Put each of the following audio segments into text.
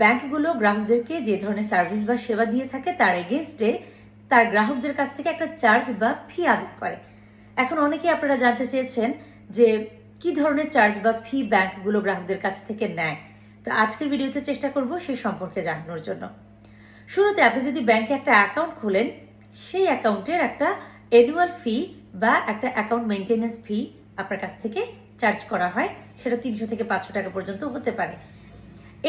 ব্যাংকগুলো গ্রাহকদেরকে যে ধরনের সার্ভিস বা সেবা দিয়ে থাকে তার এগেনস্টে তার গ্রাহকদের কাছ থেকে একটা চার্জ বা ফি আদায় করে। এখন অনেকেই আপনারা জানতে চেয়েছেন যে কি ধরনের চার্জ বা ফি ব্যাংকগুলো গ্রাহকদের কাছ থেকে নেয়। তো আজকের ভিডিওতে চেষ্টা করব সেই সম্পর্কে জানানোর জন্য। শুরুতে আপনি যদি ব্যাংকে একটা অ্যাকাউন্ট খোলেন, সেই অ্যাকাউন্টের একটা অ্যানুয়াল ফি বা একটা অ্যাকাউন্ট মেনটেন্যান্স ফি আপনার কাছ থেকে চার্জ করা হয়। সেটা তিনশো থেকে পাঁচশো টাকা পর্যন্ত হতে পারে।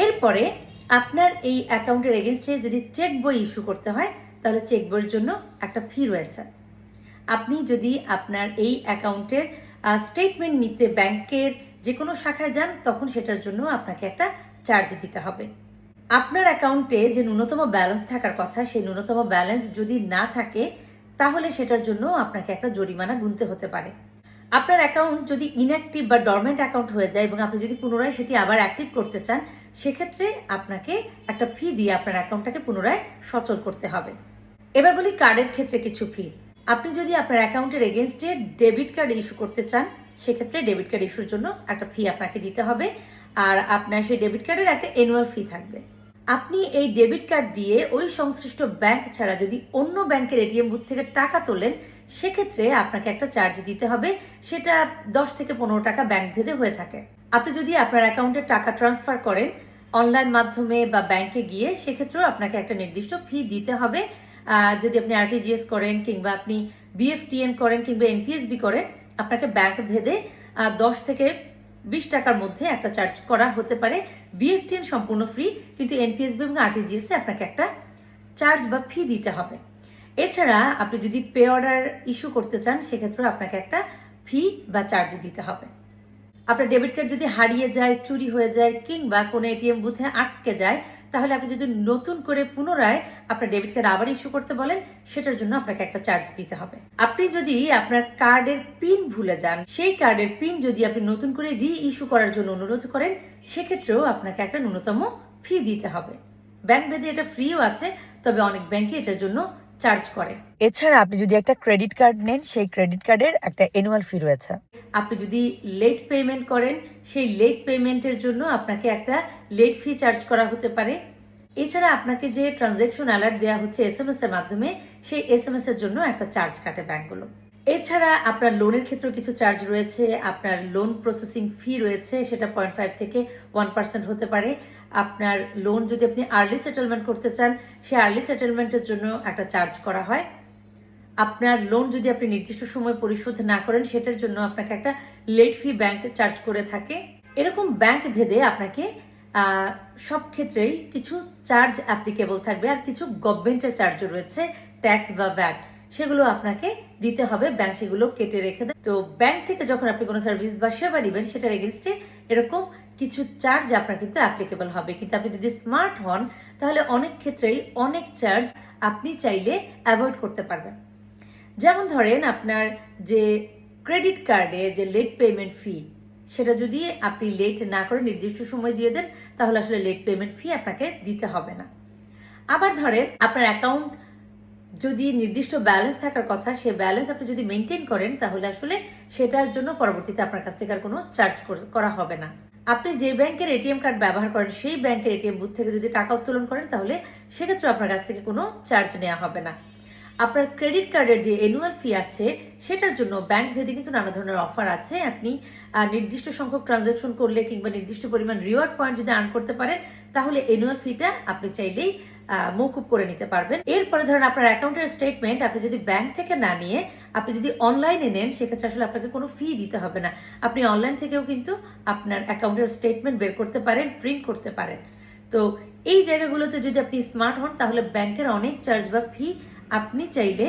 এরপরে আপনার এই অ্যাকাউন্টের এগেনস্টে যদি চেক বই ইস্যু করতে হয়, তাহলে চেক বইয়ের জন্য একটা ফি রয়েছে। আপনি যদি আপনার এই অ্যাকাউন্টের স্টেটমেন্ট নিতে ব্যাংকের যে কোনো শাখায় যান, তখন সেটার জন্য আপনাকে একটা চার্জ দিতে হবে। আপনার অ্যাকাউন্টে যে ন্যূনতম ব্যালেন্স থাকার কথা, সেই ন্যূনতম ব্যালেন্স যদি না থাকে, তাহলে সেটার জন্য আপনাকে একটা জরিমানা গুনতে হতে পারে। আপনার অ্যাকাউন্ট যদি ইনঅ্যাক্টিভ বা ডরমেন্ট অ্যাকাউন্ট হয়ে যায় এবং আপনি যদি পুনরায় সেটি আবার অ্যাক্টিভ করতে চান, সেক্ষেত্রে আপনাকে একটা ফি দিয়ে আপনার অ্যাকাউন্টটাকে পুনরায় সচল করতে হবে। এবার বলি কার্ডের ক্ষেত্রে কিছু ফি আপনি যদি আপনার অ্যাকাউন্টের এগেনস্টে ডেবিট কার্ড ইস্যু করতে চান, সেক্ষেত্রে ডেবিট কার্ড ইস্যুর জন্য একটা ফি আপনাকে দিতে হবে। আর আপনার সেই ডেবিট কার্ডের একটা অ্যানুয়াল ফি থাকবে। আপনি এই ডেবিট কার্ড দিয়ে ওই সংশ্লিষ্ট ব্যাংক ছাড়া যদি অন্য ব্যাংকের এটিএম বুথ থেকে টাকা তোলেন, সেক্ষেত্রে আপনাকে একটা চার্জ দিতে হবে। সেটা দশ থেকে পনেরো টাকা ব্যাংক ভেদে হয়ে থাকে। আপনি যদি আপনার অ্যাকাউন্টে টাকা ট্রান্সফার করেন অনলাইন মাধ্যমে বা ব্যাংকে গিয়ে, সেক্ষেত্রেও আপনাকে একটা নির্দিষ্ট ফি দিতে হবে। যদি আপনি আরটিজিএস করেন কিংবা আপনি বিএফটিএন করেন কিংবা এনপিএসবি করেন, আপনাকে ব্যাংক ভেদে দশ থেকে বিশ টাকার মধ্যে একটা চার্জ করা হতে পারে। বিএফটিএন সম্পূর্ণ ফ্রি কিন্তু এনপিএসবি এবং আরটিজিএস আপনাকে একটা চার্জ বা ফি দিতে হবে। এছাড়া আপনি যদি পে অর্ডার ইস্যু করতে চান, সেক্ষেত্রেও আপনাকে একটা ফি বা চার্জ দিতে হবে। আপনার ডেবিট কার্ড যদি হারিয়ে যায়, চুরি হয়ে যায়, কিংবা কোনো এটিএম বুথে আটকে যায় তাহলে আপনি যদি নতুন করে পুনরায় আপনার ডেবিট কার্ড আবার ইস্যু করতে বলেন, সেটার জন্য আপনাকে একটা চার্জ দিতে হবে। আপনি যদি আপনার কার্ডের পিন ভুলে যান, সেই কার্ডের পিন যদি আপনি নতুন করে রি ইস্যু করার জন্য অনুরোধ করেন, সেক্ষেত্রেও আপনাকে একটা ন্যূনতম ফি দিতে হবে। ব্যাংক ভেদে এটা ফ্রিও আছে, তবে অনেক ব্যাংকে এটার জন্য চার্জ করে। এছাড়া আপনি যদি একটা ক্রেডিট কার্ড নেন সেই ক্রেডিট কার্ডের একটা অ্যানুয়াল ফি রয়েছে। আপনি যদি লেট পেমেন্ট করেন সেই লেট পেমেন্টের জন্য আপনাকে একটা লেট ফি চার্জ করা হতে পারে। এছাড়া আপনাকে যে ট্রানজ্যাকশন অ্যালার্ট দেওয়া হচ্ছে এস এম এস এর মাধ্যমে সেই এস এম এস এর জন্য একটা চার্জ কাটে ব্যাংকগুলো এছাড়া আপনার লোনের ক্ষেত্রে কিছু চার্জ রয়েছে আপনার লোন প্রসেসিং ফি রয়েছে সেটা পয়েন্ট ফাইভ থেকে ওয়ান পার্সেন্ট হতে পারে। আপনার লোন যদি আপনি আর্লি সেটেলমেন্ট করতে চান, সেই আর্লি সেটেলমেন্টের জন্য একটা চার্জ করা হয়। আপনার লোন যদি আপনি নির্দিষ্ট সময় পরিশোধ না করেন, সেটার জন্য আপনাকে একটা লেট ফি ব্যাংক চার্জ করে থাকে। এরকম ব্যাংক ভেদে আপনাকে সব ক্ষেত্রেই কিছু চার্জ অ্যাপ্লিকেবল থাকবে আর কিছু গভর্নমেন্টের চার্জও রয়েছে ট্যাক্স বা ভ্যাট সেগুলো আপনাকে দিতে হবে। ব্যাংক সেগুলো কেটে রেখে দেয় তো ব্যাংক থেকে যখন আপনি কোনো সার্ভিস বা সেবা নেবেন, সেটার এগেনস্টে এরকম কিছু চার্জ আপনার কিন্তু অ্যাপ্লিকেবল হবে। কিন্তু আপনি যদি স্মার্ট হন, তাহলে অনেক ক্ষেত্রেই অনেক চার্জ আপনি চাইলে অ্যাভয়েড করতে পারবেন। যেমন ধরেন আপনার যে ক্রেডিট কার্ডে যে লেট পেমেন্ট ফি সেটা যদি আপনি লেট না করে নির্দিষ্ট সময় দিয়ে দেন, তাহলে আসলে লেট পেমেন্ট ফি আপনাকে দিতে হবে না। আবার ধরেন আপনার অ্যাকাউন্ট যদি নির্দিষ্ট ব্যালেন্স থাকার কথা, সে ব্যালেন্স আপনি যদি মেনটেন করেন, তাহলে আসলে সেটার জন্য পরবর্তীতে আপনার কাছ থেকে আর কোনো চার্জ করা হবে না। আপনি যে ব্যাংকের এটিএম কার্ড ব্যবহার করেন, সেই ব্যাংকের এটিএম বুথ থেকে যদি টাকা উত্তোলন করেন, তাহলে সেক্ষেত্রে আপনার কাছ থেকে কোনো চার্জ নেওয়া হবে না। আপনার ক্রেডিট কার্ডের যে অ্যানুয়াল ফি আছে, সেটার জন্য ব্যাংক ভেদে কিন্তু নানা ধরনের অফার আছে। আপনি নির্দিষ্ট সংখ্যক ট্রানজাকশন করলে কিংবা নির্দিষ্ট পরিমাণ রিওয়ার্ড পয়েন্ট যদি আর্ন করতে পারেন, তাহলে অ্যানুয়াল ফিটা আপনি চাইলেই মৌকুব করে নিতে পারবেন। এরপরে ধরেন আপনার অ্যাকাউন্টের স্টেটমেন্ট আপনি যদি ব্যাংক থেকে না নিয়ে আপনি যদি অনলাইনে নেন, সেক্ষেত্রে আসলে আপনাকে কোনো ফি দিতে হবে না। আপনি অনলাইন থেকেও কিন্তু আপনার অ্যাকাউন্টের স্টেটমেন্ট বের করতে পারেন প্রিন্ট করতে পারেন। তো এই জায়গাগুলোতে যদি আপনি স্মার্ট হন, তাহলে ব্যাংকের অনেক চার্জ বা ফি আপনি চাইলে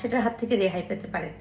সেটার হাত থেকে রেহাই পেতে পারেন।